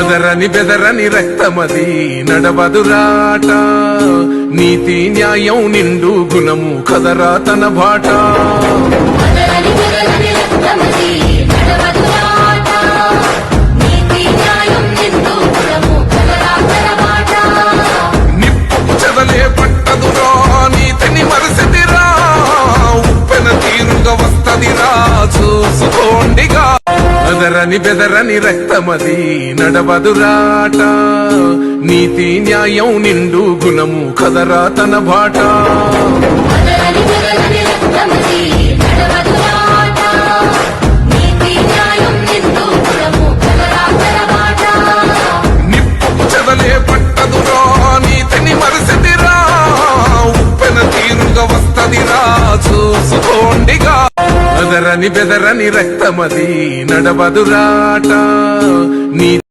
అదరని బెదరని రక్తమది నడవదురాట. నీతి న్యాయం నిండు గుణము కదరా తన బాట. తీరుగా వస్తదిరా చూసుకోండిగా. అదరని బెదరని రక్తమది నడవదురాట. నీతి న్యాయం నిండు గుణము కదరా తన బాట. నిప్పు చెదలే పట్టదురా నీతిని మరసిదిరా. బెదరని బెదరని రక్తమది. నడవదురాట. నీ